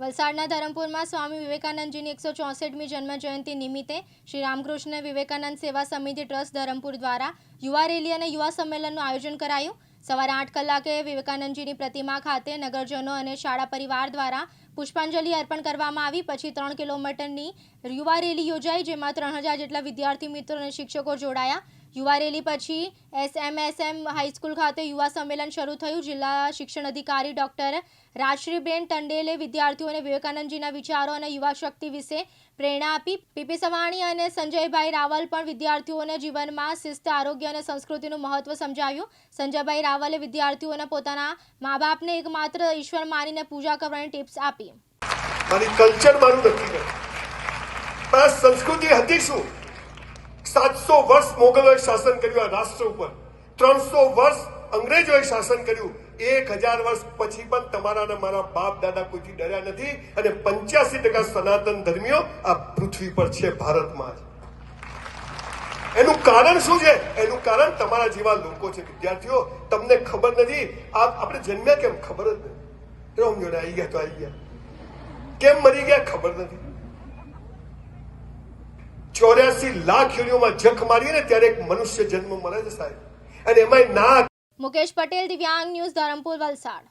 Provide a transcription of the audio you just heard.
વલસાડના ધરમપુરમાં સ્વામી વિવેકાનંદજીની એકસો ચોસઠમી જન્મજયંતિ નિમિત્તે શ્રી રામકૃષ્ણ વિવેકાનંદ સેવા સમિતિ ટ્રસ્ટ ધરમપુર દ્વારા યુવા રેલી અને યુવા સંમેલનનું આયોજન કરાયું. સવારે આઠ કલાકે વિવેકાનંદજીની પ્રતિમા ખાતે નગરજનો અને શાળા પરિવાર દ્વારા પુષ્પાંજલિ અર્પણ કરવામાં આવી. પછી ત્રણ કિલોમીટરની યુવા રેલી યોજાઈ, જેમાં ત્રણ જેટલા વિદ્યાર્થી, મિત્રો અને શિક્ષકો જોડાયા. યુવા રેલી પછી એસએમએસએમ હાઈસ્કૂલ ખાતે યુવા સંમેલન શરૂ થયું. જિલ્લા શિક્ષણ અધિકારી ડોક્ટર રાજશ્રીબેન ટંડેલે વિદ્યાર્થીઓને વિવેકાનંદજીના વિચારો અને યુવા શક્તિ વિશે પ્રેરણા આપી. પીપી સવાણી અને સંજયભાઈ રાવલ પણ વિદ્યાર્થીઓને જીવનમાં શિસ્ત, આરોગ્ય અને સંસ્કૃતિનું મહત્વ સમજાવ્યું. સંજયભાઈ રાવલે વિદ્યાર્થીઓને પોતાના મા બાપને એકમાત્ર ઈશ્વર માનીને પૂજા કરવાની ટિપ્સ આપી. મારી કલ્ચર મારું નક્કી કરે. પણ સંસ્કૃતિ હતી શું? સાતસો વર્ષ મોગલોએ શાસન કર્યું આ રાષ્ટ્ર ઉપર. ત્રણસો વર્ષ અંગ્રેજોએ શાસન કર્યું. એક હજાર વર્ષ પછી પણ તમારા અને મારા બાપ દાદા કોઈથી ડર્યા નથી અને પંચ્યાસી ટકા સનાતન ધર્મીઓ આ પૃથ્વી પર છે ભારતમાં એનું કારણ શું છે? એનું કારણ તમારા જેવા લોકો છે, વિદ્યાર્થીઓ. તમને ખબર નથી. આપણે જન્મ્યા કેમ? ખબર જ નથી. જોડે આવી ગયા તો આવી ગયા. કેમ મરી ગયા? ખબર નથી. ચોર્યાસી લાખ યોનીઓમાં જખ મારીએ ત્યારે એક મનુષ્ય જન્મ મળે છે સાહેબ. અને એમાં ના મુકેશ પટેલ, દિવ્યાંગ ન્યૂઝ ધરમપુર વલસાડ.